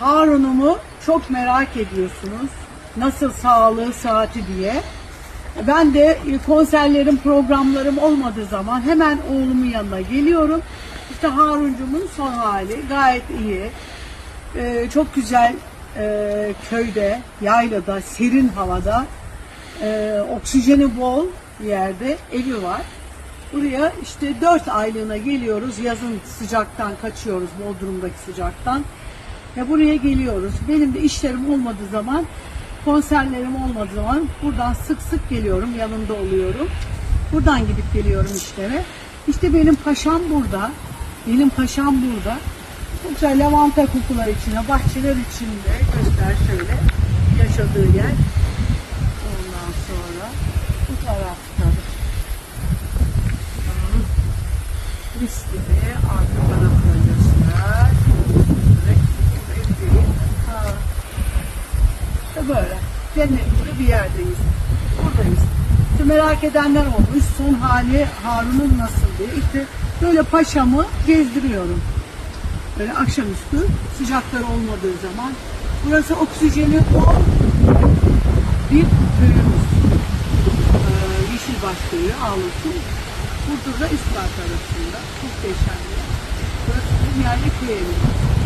Harun'umu çok merak ediyorsunuz. Nasıl sağlığı, saati diye. Ben de e, konserlerim, programlarım olmadığı zaman hemen oğlumun yanına geliyorum. İşte Haruncumun son hali gayet iyi. Ee, çok güzel e, köyde, yaylada, serin havada, e, oksijeni bol yerde evi var. Buraya işte dört aylığına geliyoruz. Yazın sıcaktan kaçıyoruz, Bodrum'daki sıcaktan. Ve buraya geliyoruz. Benim de işlerim olmadığı zaman, konserlerim olmadığı zaman buradan sık sık geliyorum, yanında oluyorum. Buradan gidip geliyorum işlere. İşte benim paşam burada. Benim paşam burada. Çok güzel lavanta kokular içinde, bahçeler içinde göster şöyle yaşadığı yer. Ondan sonra bu tarafta da mis gibi arka tarafta böyle. Cennet gibi bir yerdeyiz. Buradayız. İşte merak edenler olmuş. Son hali Harun'un nasıl diye. İşte böyle paşamı gezdiriyorum. Böyle akşamüstü sıcaklar olmadığı zaman. Burası oksijeni bol bir köyümüz. Ee, Yeşilbaş köyü Ağlus'un. Burada da Üsküdar tarafında. Muhteşem bir yer. Burası bir yerli.